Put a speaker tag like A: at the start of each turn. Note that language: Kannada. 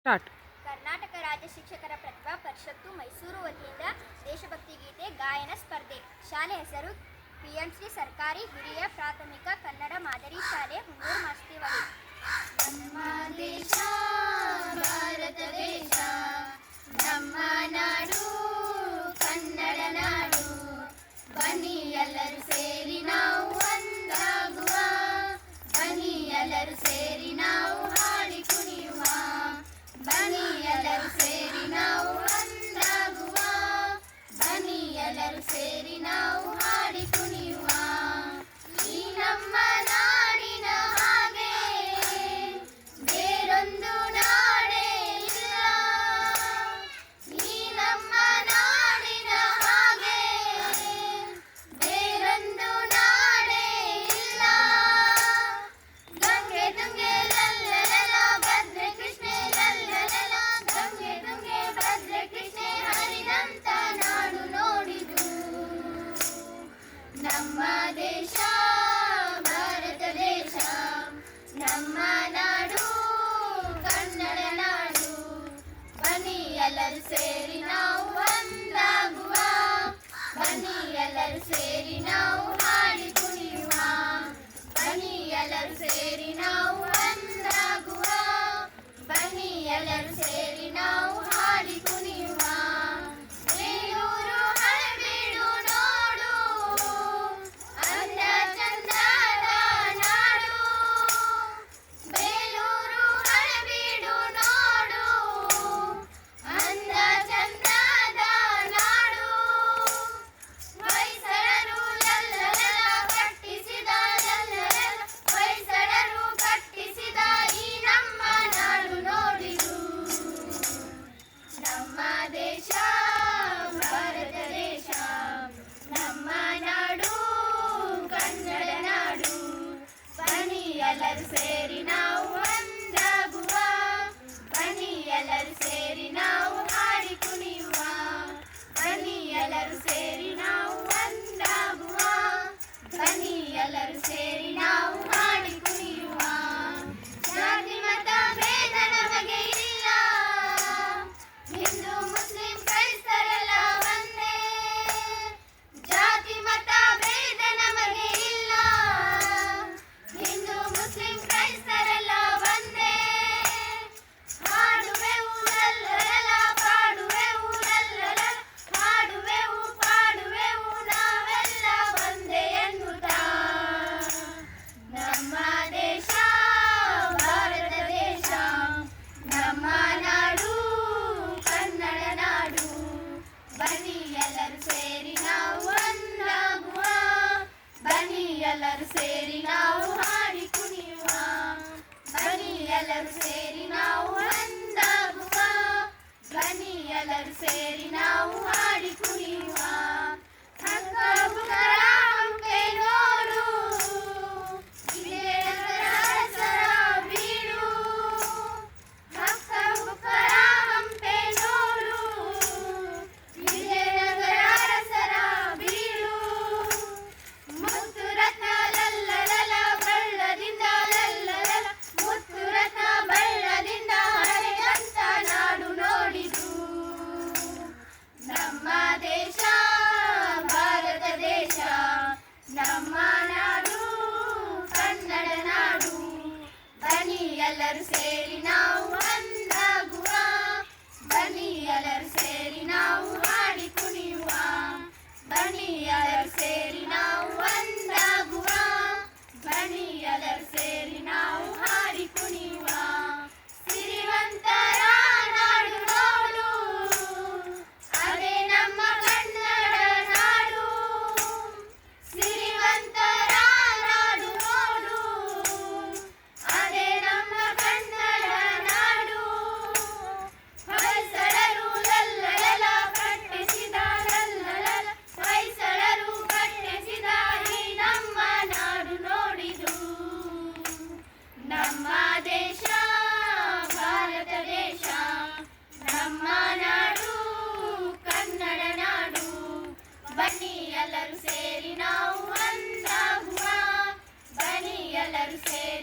A: ಸ್ಟಾರ್ಟ್.
B: ಕರ್ನಾಟಕ ರಾಜ್ಯ ಶಿಕ್ಷಕರ ಪ್ರತಿಭಾ ಪರಿಷತ್ತು ಮೈಸೂರು ವತಿಯಿಂದ ದೇಶಭಕ್ತಿ ಗೀತೆ, ಗಾಯನ ಸ್ಪರ್ಧೆ. ಶಾಲೆ ಹೆಸರು ಪಿಎಂಸಿ ಸರ್ಕಾರಿ ಹಿರಿಯ ಪ್ರಾಥಮಿಕ ಕನ್ನಡ Bye. சேரினா
C: உமாடி புரியும் Quero sim. மலர்
B: சேர்